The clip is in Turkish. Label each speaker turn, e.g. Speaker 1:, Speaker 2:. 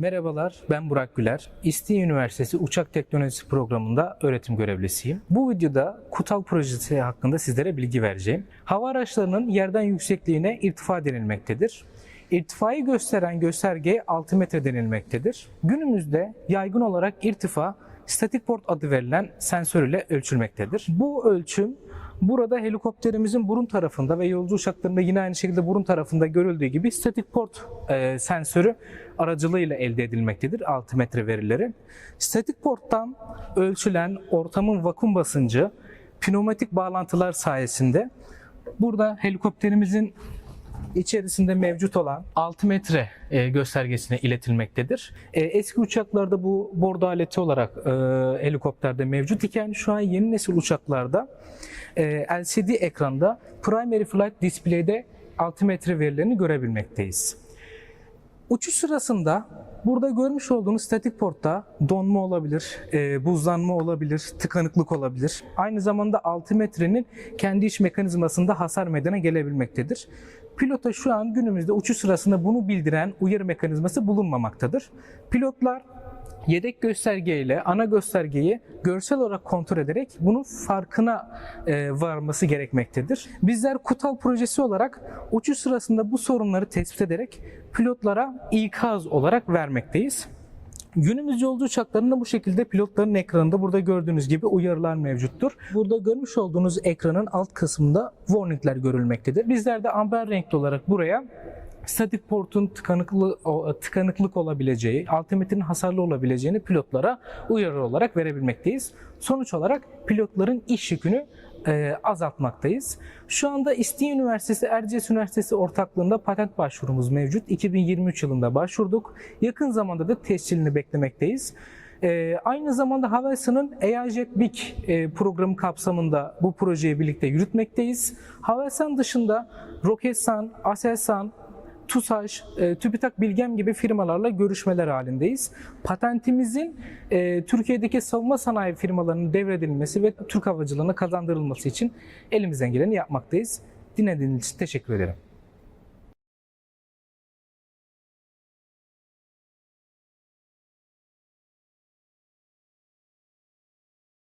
Speaker 1: Merhabalar, ben Burak Güler. İSTİ Üniversitesi Uçak Teknolojisi Programı'nda öğretim görevlisiyim. Bu videoda KUTAL projesi hakkında sizlere bilgi vereceğim. Hava araçlarının yerden yüksekliğine irtifa denilmektedir. İrtifayı gösteren gösterge altimetre denilmektedir. Günümüzde yaygın olarak irtifa statik port adı verilen sensör ile ölçülmektedir. Bu ölçüm burada helikopterimizin burun tarafında ve yolcu uçaklarında yine aynı şekilde burun tarafında görüldüğü gibi statik port e, sensörü aracılığıyla elde edilmektedir altimetre verileri. Statik porttan ölçülen ortamın vakum basıncı pneumatik bağlantılar sayesinde burada helikopterimizin içerisinde mevcut olan altimetre e, göstergesine iletilmektedir. E, eski uçaklarda bu bordo aleti olarak e, helikopterde mevcut iken şu an yeni nesil uçaklarda LCD ekranda Primary Flight Display'de altimetre verilerini görebilmekteyiz. Uçuş sırasında burada görmüş olduğunuz statik portta donma olabilir, e, buzlanma olabilir, tıkanıklık olabilir. Aynı zamanda altimetrenin kendi iç mekanizmasında hasar meydana gelebilmektedir. Pilota şu an günümüzde uçuş sırasında bunu bildiren uyarı mekanizması bulunmamaktadır. Pilotlar yedek göstergeyle ana göstergeyi görsel olarak kontrol ederek bunun farkına e, varması gerekmektedir. Bizler KUTAL projesi olarak uçuş sırasında bu sorunları tespit ederek pilotlara ikaz olarak vermekteyiz. Günümüz yolcu uçaklarında bu şekilde pilotların ekranında burada gördüğünüz gibi uyarılar mevcuttur. Burada görmüş olduğunuz ekranın alt kısmında warningler görülmektedir. Bizler de amber renkli olarak buraya statik portun tıkanıklı, tıkanıklık olabileceği, altimetrenin hasarlı olabileceğini pilotlara uyarı olarak verebilmekteyiz. Sonuç olarak pilotların iş yükünü e, azaltmaktayız. Şu anda İSTİ Üniversitesi, Erciyes Üniversitesi ortaklığında patent başvurumuz mevcut. 2023 yılında başvurduk. Yakın zamanda da tescilini beklemekteyiz. Ee, aynı zamanda Havelsan'ın EAJet BIC e, programı kapsamında bu projeyi birlikte yürütmekteyiz. Havelsan dışında Roketsan, Aselsan, TUSAŞ, e, TÜBİTAK Bilgem gibi firmalarla görüşmeler halindeyiz. Patentimizin e, Türkiye'deki savunma sanayi firmalarının devredilmesi ve Türk havacılığına kazandırılması için elimizden geleni yapmaktayız. Dinlediğiniz için teşekkür ederim.